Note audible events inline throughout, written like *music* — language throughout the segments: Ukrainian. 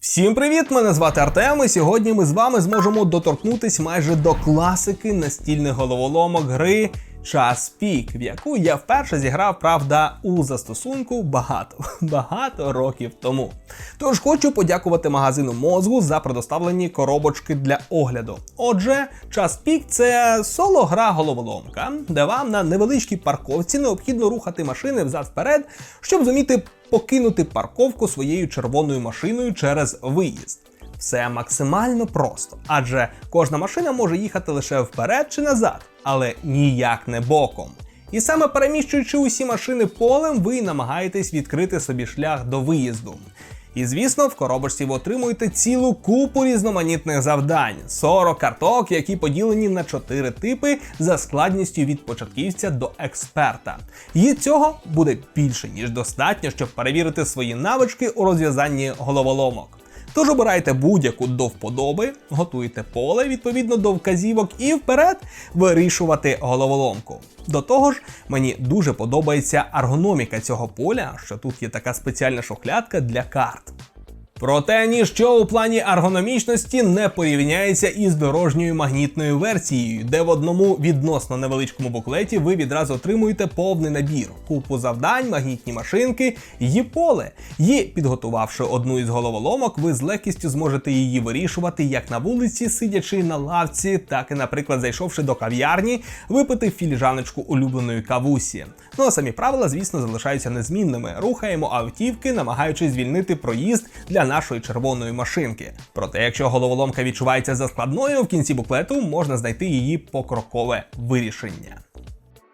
Всім привіт! Мене звати Артем. І сьогодні ми з вами зможемо доторкнутись майже до класики настільних головоломок гри Час Пік, в яку я вперше зіграв, правда, у застосунку багато *laughs* багато років тому. Тож хочу подякувати магазину мозгу за предоставлені коробочки для огляду. Отже, час пік це соло-гра головоломка, де вам на невеличкій парковці необхідно рухати машини взад-вперед, щоб зуміти покинути парковку своєю червоною машиною через виїзд. Все максимально просто, адже кожна машина може їхати лише вперед чи назад, але ніяк не боком. І саме переміщуючи усі машини полем, ви намагаєтесь відкрити собі шлях до виїзду. І звісно, в коробочці ви отримуєте цілу купу різноманітних завдань, 40 карток, які поділені на 4 типи за складністю від початківця до експерта. І цього буде більше ніж достатньо, щоб перевірити свої навички у розв'язанні головоломок. Тож обирайте будь-яку до вподоби, готуйте поле відповідно до вказівок і вперед вирішувати головоломку. До того ж, мені дуже подобається аргономіка цього поля, що тут є така спеціальна шухлядка для карт. Проте ніщо у плані аргономічності не порівняється із дорожньою магнітною версією, де в одному відносно невеличкому буклеті ви відразу отримуєте повний набір, купу завдань, магнітні машинки і поле. І підготувавши одну із головоломок, ви з легкістю зможете її вирішувати як на вулиці, сидячи на лавці, так і, наприклад, зайшовши до кав'ярні, випити філіжаночку улюбленої кавусі. Ну а самі правила, звісно, залишаються незмінними. Рухаємо автівки, намагаючись звільнити проїзд для нашої червоної машинки. Проте, якщо головоломка відчувається за складною, в кінці буклету можна знайти її покрокове вирішення.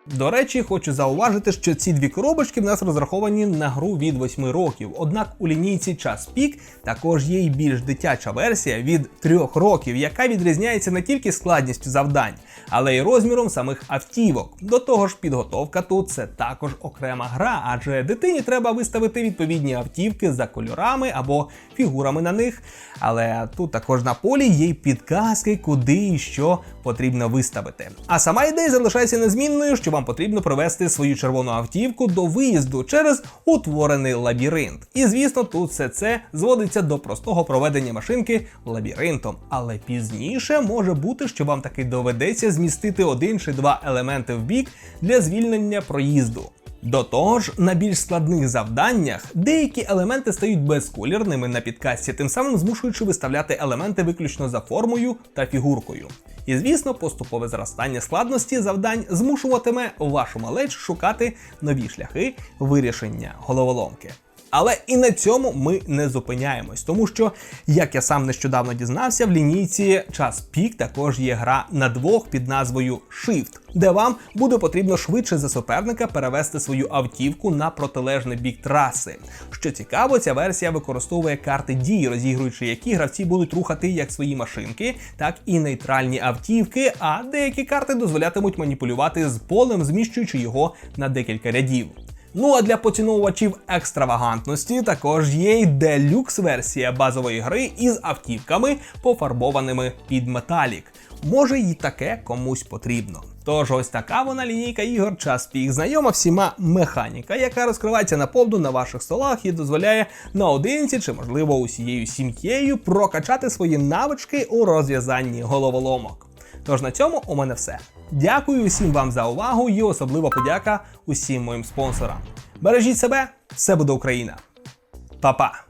До речі, хочу зауважити, що ці дві коробочки в нас розраховані на гру від 8 років. Однак у лінійці час пік також є й більш дитяча версія від 3 років, яка відрізняється не тільки складністю завдань, але й розміром самих автівок. До того ж, підготовка тут це також окрема гра, адже дитині треба виставити відповідні автівки за кольорами або фігурами на них. Але тут також на полі є й підказки, куди і що потрібно виставити. А сама ідея залишається незмінною, що вам потрібно привести свою червону автівку до виїзду через утворений лабіринт. І звісно, тут все це зводиться до простого проведення машинки лабіринтом. Але пізніше може бути, що вам таки доведеться змістити один чи два елементи в бік для звільнення проїзду. До того ж, на більш складних завданнях деякі елементи стають безколірними на підкасті, тим самим змушуючи виставляти елементи виключно за формою та фігуркою. І звісно, поступове зростання складності завдань змушуватиме вашу малеч шукати нові шляхи вирішення головоломки. Але і на цьому ми не зупиняємось, тому що, як я сам нещодавно дізнався, в лінійці час пік також є гра на двох під назвою Shift, де вам буде потрібно швидше за суперника перевести свою автівку на протилежний бік траси. Що цікаво, ця версія використовує карти дій, розігруючи які гравці будуть рухати як свої машинки, так і нейтральні автівки. А деякі карти дозволятимуть маніпулювати з полем, зміщуючи його на декілька рядів. Ну а для поціновувачів екстравагантності також є й делюкс версія базової гри із автівками, пофарбованими під металік. Може й таке комусь потрібно. Тож ось така вона лінійка ігор час пік знайома всіма механіка, яка розкривається на повну на ваших столах і дозволяє наодинці чи, можливо, усією сім'єю прокачати свої навички у розв'язанні головоломок. Тож на цьому у мене все. Дякую усім вам за увагу і особлива подяка усім моїм спонсорам. Бережіть себе, все буде Україна. Па-па!